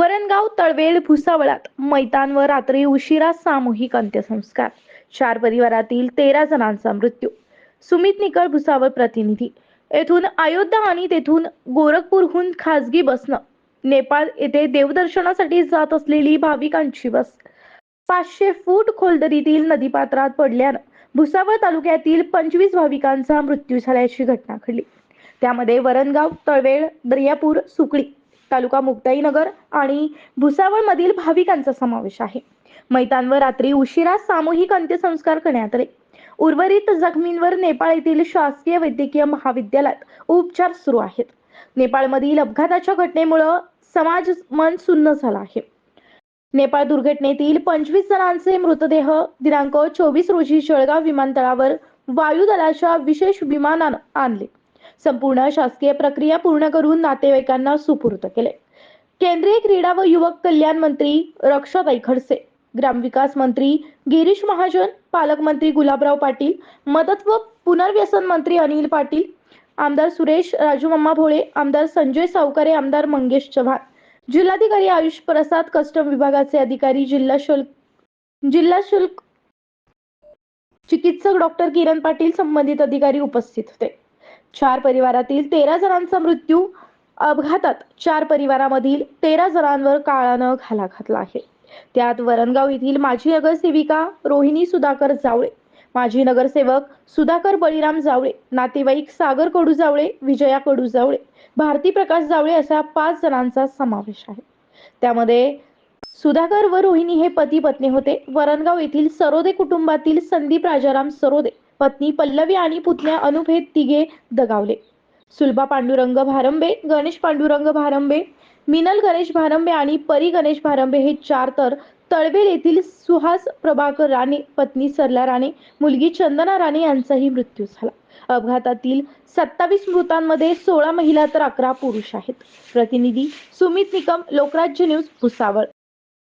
वरणगाव तळवेल भुसावळात मैतानवर रात्री उशिरा सामूहिक अंत्यसंस्कार. चार परिवारातील तेरा जणांचा मृत्यू. सुमित निकळ भुसावळ प्रतिनिधी. येथून अयोध्या आणि तेथून गोरखपूरहून खासगी बसनं. नेपाळ येथे देवदर्शनासाठी जात असलेली भाविकांची बस. पाचशे फूट खोलदरीतील नदीपात्रात पडल्यानं भुसावळ तालुक्यातील पंचवीस भाविकांचा मृत्यू झाल्याची घटना घडली. त्यामध्ये वरणगाव तळवेळ दर्यापूर सुकळी तालुका मुक्ताईनगर आणि भुसावळ मधील भाविकांचा समावेश आहे. मैतांवर रात्री उशिरा सामूहिक अंत्यसंस्कार करण्यात आले. उर्वरित जखमींवर नेपाळ येथील शासकीय वैद्यकीय महाविद्यालयात उपचार सुरू आहेत. नेपाळमधील अपघाताच्या घटनेमुळे समाज मन सुन्न झाला आहे. नेपाळ दुर्घटनेतील पंचवीस जणांचे मृतदेह दिनांक चोवीस रोजी जळगाव विमानतळावर वायुदलाच्या विशेष विमानानं आणले. संपूर्ण शासकीय प्रक्रिया पूर्ण करून नातेवाईकांना सुपूर्द केले. केंद्रीय क्रीडा व युवक कल्याण मंत्री रक्षाताई खडसे ग्रामविकास मंत्री गिरीश महाजन पालकमंत्री गुलाबराव पाटील मदत व पुनर्व्यसन मंत्री अनिल पाटील आमदार सुरेश राजूमम्मा भोळे आमदार संजय सावकारे आमदार मंगेश चव्हाण जिल्हाधिकारी आयुष प्रसाद कस्टम विभागाचे अधिकारी जिल्हा शुल्क जिल्हा शुल्क चिकित्सक डॉक्टर किरण पाटील संबंधित अधिकारी उपस्थित होते. चार परिवारातील तेरा जणांचा मृत्यू अपघातात चार परिवारामधील तेरा जणांवर काळानं घाला घातला आहे. त्यात वरणगाव येथील माजी नगरसेविका रोहिणी सुधाकर जावळे माजी नगरसेवक सुधाकर बळीराम जावळे नातेवाईक सागर कडू जावळे विजया कडू जावळे भारती प्रकाश जावळे अशा पाच जणांचा समावेश आहे. त्यामध्ये सुधाकर व रोहिणी हे पती पत्नी होते. वरणगाव येथील सरोदे कुटुंबातील संदीप राजाराम सरोदे पत्नी पल्लवी आणि पुतण्या अनुप हे तिघे दगावले. सुलभा पांडुरंग भारंबे गणेश पांडुरंग भारंबे मिनल गणेश भारंबे आणि परी गणेश भारंबे हे चार तर तळवेल येथील सुहास प्रभाकर राणे पत्नी सरला राणे मुलगी चंदना राणे यांचाही मृत्यू झाला. अपघातातील सत्तावीस मृतांमध्ये सोळा महिला तर अकरा पुरुष आहेत. प्रतिनिधी सुमित निकम लोकराज्य न्यूज भुसावळ.